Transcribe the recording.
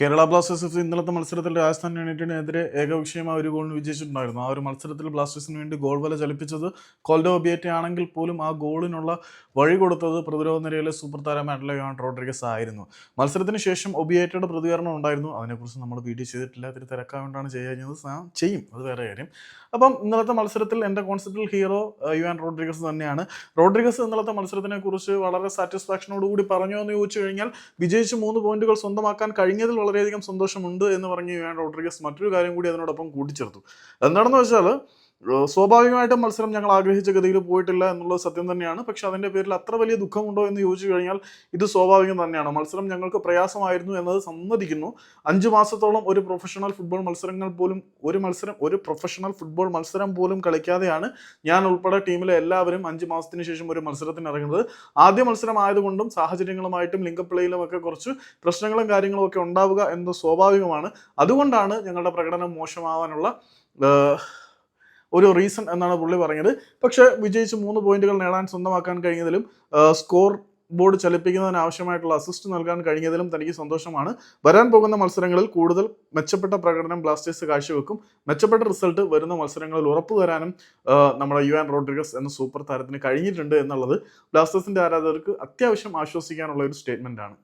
Kerala Blasters ഇന്നലത്തെ മത്സരത്തിൽ രാജസ്ഥാൻ യുണൈറ്റഡിനെതിരെ ഏകപക്ഷീയമായ ഒരു ഗോളിന് വിജയിച്ചിട്ടുണ്ടായിരുന്നു. ആ ഒരു മത്സരത്തിൽ ബ്ലാസ്റ്റേഴ്സിന് വേണ്ടി ഗോൾ വല ചലിപ്പിച്ചത് കോൾഡോ ഒബിയറ്റെ ആണെങ്കിൽ പോലും ആ ഗോളിനുള്ള വഴി കൊടുത്തത് പ്രതിരോധ നിരയിലെ സൂപ്പർ താരമായിട്ടുള്ള യോൺ റോഡ്രിഗസ് ആയിരുന്നു. മത്സരത്തിന് ശേഷം ഒബിയേറ്റയുടെ പ്രതികരണം ഉണ്ടായിരുന്നു. അതിനെക്കുറിച്ച് നമ്മൾ വീഡിയോ ചെയ്തിട്ടില്ല. അതിൽ തിരക്കാവേണ്ടാണ് ചെയ്യുന്നത്. ഞാൻ ചെയ്യും. അത് വേറെ കാര്യം. അപ്പം ഇന്നലത്തെ മത്സരത്തിൽ എന്റെ കോൺസെപ്റ്റിൽ ഹീറോ യു യുവാൻ റോഡ്രിഗസ് തന്നെയാണ്. റോഡ്രിഗസ് ഇന്നലത്തെ മത്സരത്തിനെ കുറിച്ച് വളരെ സാറ്റിസ്ഫാക്ഷനോടുകൂടി പറഞ്ഞു എന്ന് ചോദിച്ചു കഴിഞ്ഞാൽ വിജയിച്ച് മൂന്ന് പോയിന്റുകൾ സ്വന്തമാക്കാൻ കഴിഞ്ഞതിൽ വളരെയധികം സന്തോഷമുണ്ട് എന്ന് പറഞ്ഞ് യുവാൻ റോഡ്രിഗസ് മറ്റൊരു കാര്യം കൂടി അതിനോടൊപ്പം കൂട്ടിച്ചേർത്തു. എന്താണെന്ന് വെച്ചാൽ സ്വാഭാവികമായിട്ടും മത്സരം ഞങ്ങൾ ആഗ്രഹിച്ച ഗതിയിൽ പോയിട്ടില്ല എന്നുള്ളത് സത്യം തന്നെയാണ്. പക്ഷെ അതിന്റെ പേരിൽ അത്ര വലിയ ദുഃഖമുണ്ടോ എന്ന് ചോദിച്ചു കഴിഞ്ഞാൽ ഇത് സ്വാഭാവികം തന്നെയാണ്. മത്സരം ഞങ്ങൾക്ക് പ്രയാസമായിരുന്നു എന്നത് സമ്മതിക്കുന്നു. അഞ്ച് മാസത്തോളം ഒരു പ്രൊഫഷണൽ ഫുട്ബോൾ മത്സരങ്ങൾ പോലും ഒരു മത്സരം ഒരു പ്രൊഫഷണൽ ഫുട്ബോൾ മത്സരം പോലും കളിക്കാതെയാണ് ഞാൻ ഉൾപ്പെടെ ടീമിലെ എല്ലാവരും അഞ്ച് മാസത്തിന് ശേഷം ഒരു മത്സരത്തിന് ഇറങ്ങുന്നത്. ആദ്യ മത്സരം ആയതുകൊണ്ടും സാഹചര്യങ്ങളുമായിട്ടും ലിങ്കപ്പിളയിലും ഒക്കെ കുറച്ച് പ്രശ്നങ്ങളും കാര്യങ്ങളും ഒക്കെ ഉണ്ടാവുക എന്നത് സ്വാഭാവികമാണ്. അതുകൊണ്ടാണ് ഞങ്ങളുടെ പ്രകടനം മോശമാവാനുള്ള ഒരു റീസൺ എന്നാണ് പുള്ളി പറഞ്ഞത് പക്ഷേ വിജയിച്ച് മൂന്ന് പോയിന്റുകൾ നേടാൻ സ്വന്തമാക്കാൻ കഴിഞ്ഞതിലും സ്കോർ ബോർഡ് ചലിപ്പിക്കുന്നതിന് ആവശ്യമായിട്ടുള്ള അസിസ്റ്റ് നൽകാൻ കഴിഞ്ഞതിലും തനിക്ക് സന്തോഷമാണ്. വരാൻ പോകുന്ന മത്സരങ്ങളിൽ കൂടുതൽ മെച്ചപ്പെട്ട പ്രകടനം ബ്ലാസ്റ്റേഴ്സ് കാഴ്ചവെക്കും. മെച്ചപ്പെട്ട റിസൾട്ട് വരുന്ന മത്സരങ്ങളിൽ ഉറപ്പു തരാനും നമ്മുടെ യു ആൻ റോഡ്രിഗസ് എന്ന സൂപ്പർ താരത്തിന് കഴിഞ്ഞിട്ടുണ്ട് എന്നുള്ളത് ബ്ലാസ്റ്റേഴ്സിന്റെ ആരാധകർക്ക് അത്യാവശ്യം ആശ്വസിക്കാനുള്ള ഒരു സ്റ്റേറ്റ്മെന്റ് ആണ്.